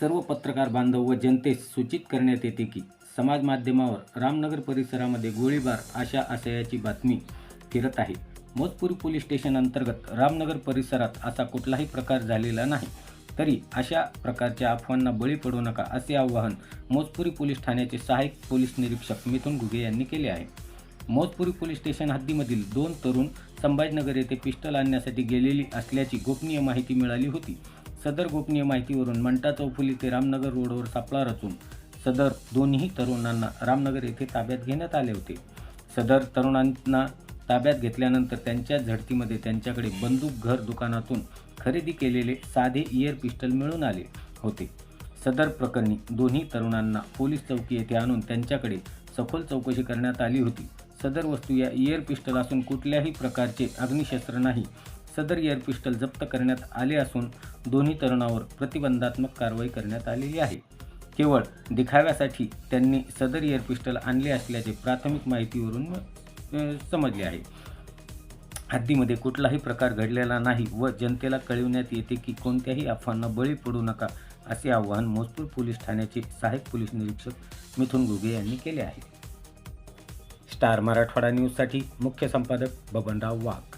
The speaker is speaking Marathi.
सर्व पत्रकार बांधव व जनतेस सूचित करण्यात येते की समाज माध्यमावर रामनगर परिसरामध्ये गोळीबार अशा आशयाची बातमी फिरत आहे. मोजपुरी पोलीस स्टेशन अंतर्गत रामनगर परिसरात असा कुठलाही प्रकार झालेला नाही. तरी अशा प्रकारच्या अफवांना बळी पडू नका असे आवाहन मोजपुरी पोलीस ठाण्याचे सहाय्यक पोलीस निरीक्षक मिथुन घुगे यांनी केले आहे. मोजपुरी पोलीस स्टेशन हद्दीमधील दोन तरुण संभाजीनगर येथे पिस्टल आणण्यासाठी गेलेली असल्याची गोपनीय माहिती मिळाली होती. सदर गोपनीय माहितीवरून मंटा चौफुली ते रामनगर रोडवर सापळा रचून सदर दोन्ही तरुणांना रामनगर येथे ताब्यात घेण्यात आले होते. सदर तरुणांना ताब्यात घेतल्यानंतर त्यांच्या झडतीमध्ये त्यांच्याकडे बंदूक घर दुकानातून खरेदी केलेले साधे इयर पिस्टल मिळून आले होते. सदर प्रकरणी दोन्ही तरुणांना पोलीस चौकी येथे आणून त्यांच्याकडे सखोल चौकशी करण्यात आली होती. सदर वस्तू या इयर पिस्टल असून कुठल्याही प्रकारचे अग्निशस्त्र नाही. सदर एअर पिस्टल जप्त करण्यात आले असून दोन्ही तरुणावर प्रतिबंधात्मक कारवाई करण्यात आलेली आहे. केवळ दिखाव्यासाठी त्यांनी सदर एअर पिस्टल आणले असल्याचे प्राथमिक माहितीवरून समजले आहे. हद्दीमध्ये कुठलाही प्रकार घडलेला नाही व जनतेला कळविण्यात येते की कोणत्याही अफवांना बळी पडू नका असे आवाहन मोजपूर पोलीस ठाण्याचे सहाय्यक पोलीस निरीक्षक मिथुन घुगे यांनी केले आहे. स्टार मराठवाडा न्यूजसाठी मुख्य संपादक बबनराव वाघ.